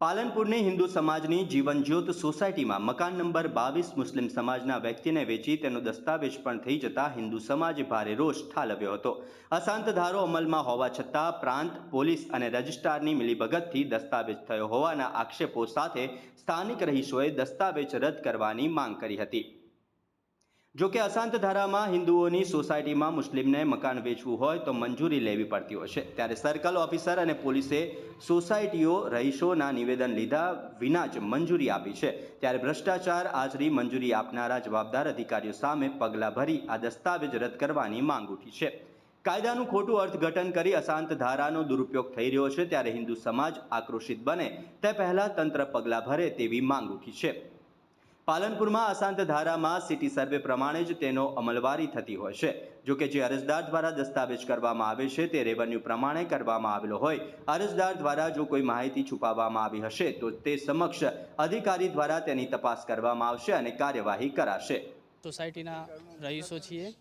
પાલનપુરની હિન્દુ સમાજની જીવનજ્યોત સોસાયટીમાં મકાન નંબર બાવીસ મુસ્લિમ સમાજના વ્યક્તિને વેચી તેનો દસ્તાવેજ પણ થઈ જતા હિન્દુ સમાજે ભારે રોષ ઠાલવ્યો હતો. અશાંત ધારો અમલમાં હોવા છતાં પ્રાંત, પોલીસ અને રજિસ્ટ્રારની મિલીભગતથી દસ્તાવેજ થયો હોવાના આક્ષેપો સાથે સ્થાનિક રહીશોએ દસ્તાવેજ રદ કરવાની માંગ કરી હતી. જો કે અશાંત ધારામાં હિન્દુઓની સોસાયટીમાં મુસ્લિમને મકાન વેચવું હોય તો મંજૂરી લેવી પડતી હોય છે. ત્યારે સર્કલ ઓફિસર અને પોલીસે સોસાયટીઓ રહીશોના નિવેદન લીધા વિના જ મંજૂરી આપી છે. ત્યારે ભ્રષ્ટાચાર આચરી મંજૂરી આપનારા જવાબદાર અધિકારીઓ સામે પગલાં ભરી આ દસ્તાવેજ રદ કરવાની માંગ ઉઠી છે. કાયદાનું ખોટું અર્થઘટન કરી અશાંત ધારાનો દુરુપયોગ થઈ રહ્યો છે. ત્યારે હિન્દુ સમાજ આક્રોશિત બને તે પહેલાં તંત્ર પગલાં ભરે તેવી માંગ ઉઠી છે. પાલનપુરમાં અશાંત ધારામાં સિટી સર્વે પ્રમાણે જ તેનો અમલવારી થતી હોય છે. જો કે જે અરજદાર દ્વારા દસ્તાવેજ કરવામાં આવે છે તે રેવન્યુ પ્રમાણે કરવામાં આવેલો હોય. અરજદાર દ્વારા જો કોઈ માહિતી છુપાવવામાં આવી હશે તો તે સમક્ષ અધિકારી દ્વારા તેની તપાસ કરવામાં આવશે અને કાર્યવાહી કરાશે. સોસાયટીના રહીશો છીએ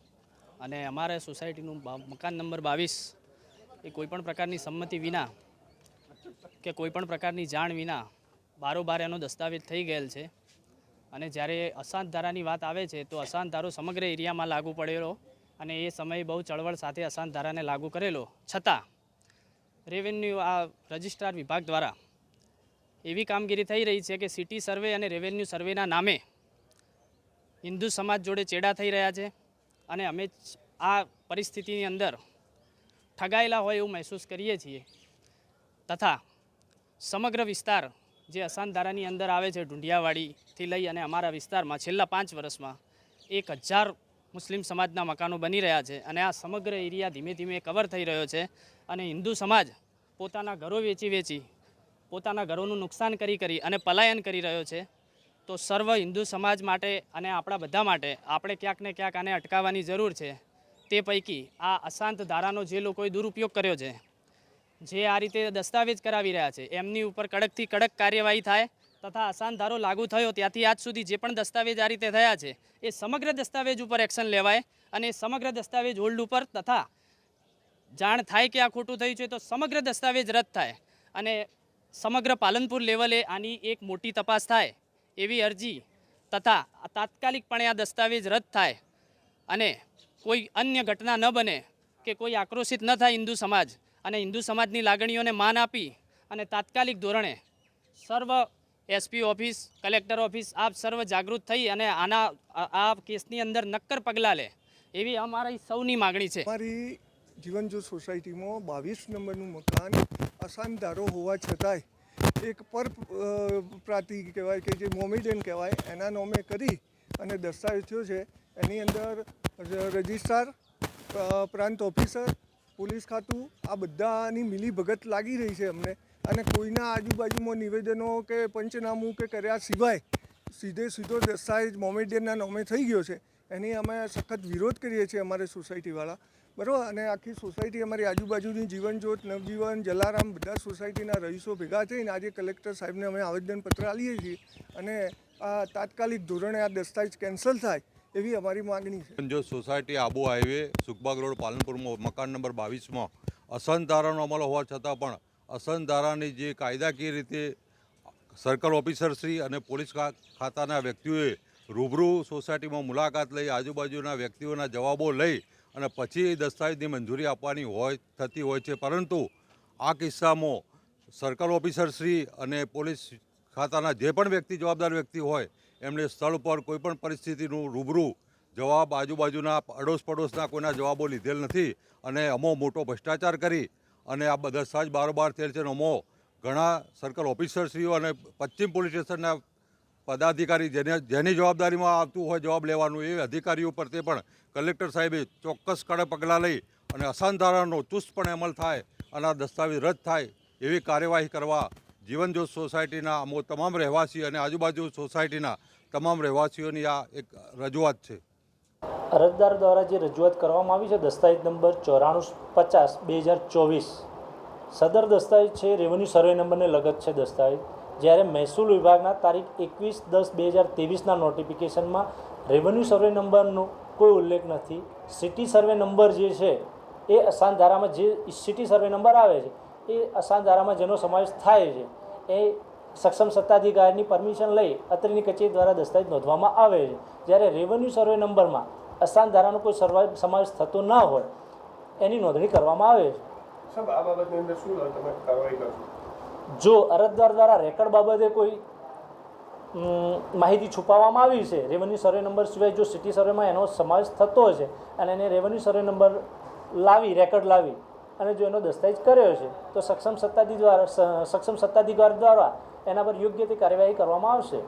અને અમારે સોસાયટીનું મકાન નંબર બાવીસ એ કોઈપણ પ્રકારની સંમતિ વિના કે કોઈપણ પ્રકારની જાણ વિના બારોબાર એનો દસ્તાવેજ થઈ ગયેલ છે. અને જ્યારે અશાંત ધારાની વાત આવે છે, તો અશાંત ધારો સમગ્ર એરિયામાં લાગુ પડેલો અને એ સમયે બહુ ચળવળ સાથે અશાંત ધારાને લાગુ કરેલો. છતાં રેવન્યુ આ રજિસ્ટ્રાર વિભાગ દ્વારા એવી કામગીરી થઈ રહી છે કે સિટી સર્વે અને રેવન્યુ સર્વેના નામે હિન્દુ સમાજ જોડે ચેડા થઈ રહ્યા છે અને અમે આ પરિસ્થિતિની અંદર ઠગાયેલા હોય એવું મહેસૂસ કરીએ છીએ. તથા સમગ્ર વિસ્તાર જે અશાંત ધારાની અંદર આવે છે, ઢુંઢિયાવાડીથી લઈ અને અમારા વિસ્તારમાં છેલ્લા પાંચ વર્ષમાં એક હજાર મુસ્લિમ સમાજના મકાનો બની રહ્યા છે અને આ સમગ્ર એરિયા ધીમે ધીમે કવર થઈ રહ્યો છે અને હિન્દુ સમાજ પોતાના ઘરો વેચી વેચી પોતાના ઘરોનું નુકસાન કરી કરી અને પલાયન કરી રહ્યો છે. તો સર્વ હિન્દુ સમાજ માટે અને આપણા બધા માટે આપણે ક્યાંક ને ક્યાંક આને અટકાવવાની જરૂર છે. તે પૈકી આ અશાંત ધારાનો જે લોકોએ દુરુપયોગ કર્યો છે જે આ રીતે દસ્તાવેજ કરાવી રહ્યા છે, એમની ઉપર કડકથી કડક કાર્યવાહી થાય તથા અશાંત ધારો લાગુ થયો ત્યાંથી આજ સુધી જે પણ દસ્તાવેજ આ રીતે થયા છે, એ સમગ્ર દસ્તાવેજ ઉપર એક્શન લેવાય અને સમગ્ર દસ્તાવેજ હોલ્ડ ઉપર તથા જાણ થાય કે આ ખોટું થયું છે તો સમગ્ર દસ્તાવેજ રદ થાય અને સમગ્ર પાલનપુર લેવલે આની એક મોટી તપાસ થાય એવી અરજી તથા તાત્કાલિકપણે આ દસ્તાવેજ રદ થાય અને કોઈ અન્ય ઘટના ન બને કે કોઈ આક્રોશિત ન થાય હિન્દુ સમાજ અને હિન્દુ સમાજની લાગણીઓને માન આપી અને તાત્કાલિક ધોરણે સર્વ એસપી ઓફિસ, કલેક્ટર ઓફિસ આપ સર્વ જાગૃત થઈ અને આના, આ- કેસની અંદર નક્કર પગલાં લે એવી અમારી સૌની માગણી છે. અમારી જીવનજો સોસાયટીમાં બાવીસ નંબરનું મકાન અશાનદારો હોવા છતાંય એક પર પ્રાતિ કહેવાય કે જે મોમેડિયન કહેવાય, એના નોમે કરી અને દસ્તાવેજ થયો છે. એની અંદર રજિસ્ટ્રાર પ્રાંત ઓફિસર પોલીસ ખાતું આ બધાની મિલીભગત લાગી રહી છે અમને. અને કોઈના આજુબાજુમાં નિવેદનો કે પંચનામું કે કર્યા સિવાય સીધે સીધો દસ્તાવેજ મોમેડિયનના નામે થઈ ગયો છે. એની અમે સખત વિરોધ કરીએ છીએ અમારે સોસાયટીવાળા. બરાબર? અને આખી સોસાયટી અમારી આજુબાજુની જીવનજ્યોત, નવજીવન, જલારામ બધા સોસાયટીના રહીશો ભેગા થઈને આજે કલેક્ટર સાહેબને અમે આવેદનપત્ર આપીએ છીએ. અને આ તાત્કાલિક ધોરણે આ દસ્તાવેજ કેન્સલ થાય એવી અમારી માગણી છે. જો society Abu highway, Sukhbag road, પાલનપુરમાં, મકાન નંબર બાવીસમાં અસન ધારાનો અમલ હોવા છતાં પણ અસન ધારાની જે કાયદાકીય રીતે સર્કલ ઓફિસરશ્રી અને પોલીસ ખાતાના વ્યક્તિઓએ રૂબરૂ સોસાયટીમાં મુલાકાત લઈ, આજુબાજુના વ્યક્તિઓના જવાબો લઈ અને પછી દસ્તાવેજની મંજૂરી આપવાની હોય, થતી હોય છે. પરંતુ આ કિસ્સામાં સર્કલ ઓફિસરશ્રી અને પોલીસ ખાતાના જે પણ વ્યક્તિ, જવાબદાર વ્યક્તિ હોય એમણે સ્થળ પર કોઈપણ પરિસ્થિતિનું રૂબરૂ જવાબ આજુબાજુના અડોશ પડોશના કોઈના જવાબો લીધેલ નથી અને અમો મોટો ભ્રષ્ટાચાર કરી અને આ બધા સાજ બારોબાર થયેલ છે અને અમો ઘણા સર્કલ ઓફિસરશ્રીઓ અને પશ્ચિમ પોલીસ સ્ટેશનના પદાધિકારી જેને જેની જવાબદારીમાં આવતું હોય જવાબ લેવાનું એ અધિકારીઓ પર તે પણ કલેક્ટર સાહેબે ચોક્કસ કડક પગલાં લઈ અને અસાન ધારાનો ચુસ્તપણે અમલ થાય અને આ દસ્તાવેજ રદ થાય એવી કાર્યવાહી કરવા જીવનજ્યોત સોસાયટીના અમો તમામ રહેવાસી અને આજુબાજુ સોસાયટીના તમામ રહેવાસીઓની આ એક રજૂઆત છે. અરજદાર દ્વારા જે રજૂઆત કરવામાં આવી છે, દસ્તાવેજ નંબર ચોરાણું પચાસ બે હજાર ચોવીસ. સદર દસ્તાવેજ છે રેવન્યુ સર્વે નંબરને લગત છે દસ્તાવેજ. જ્યારે મહેસૂલ વિભાગના તારીખ એકવીસ દસ બે હજાર ત્રેવીસના નોટિફિકેશનમાં રેવન્યુ સર્વે નંબરનો કોઈ ઉલ્લેખ નથી. સિટી સર્વે નંબર જે છે, એ અસાન ધારામાં જે સિટી સર્વે નંબર આવે છે એ અસાન ધારામાં જેનો સમાવેશ થાય છે એ સક્ષમ સત્તાધિકારીની પરમિશન લઈ અત્રેની કચેરી દ્વારા દસ્તાવેજ નોંધવામાં આવે છે. જ્યારે રેવન્યુ સર્વે નંબરમાં અસાન ધારાનો કોઈ સર્વા સમાવેશ થતો ન હોય એની નોંધણી કરવામાં આવે છે. જો અરજદાર દ્વારા રેકર્ડ બાબતે કોઈ માહિતી છુપાવવામાં આવી છે રેવન્યુ સર્વે નંબર સિવાય જો સિટી સર્વેમાં એનો સમાવેશ થતો હશે અને એને રેવન્યુ સર્વે નંબર લાવી રેકર્ડ લાવી અને જો એનો દસ્તાવેજ કર્યો છે, તો સક્ષમ સત્તાધિ દ્વારા સક્ષમ સત્તાધિકાર દ્વારા એના પર યોગ્ય તે કાર્યવાહી કરવામાં આવશે.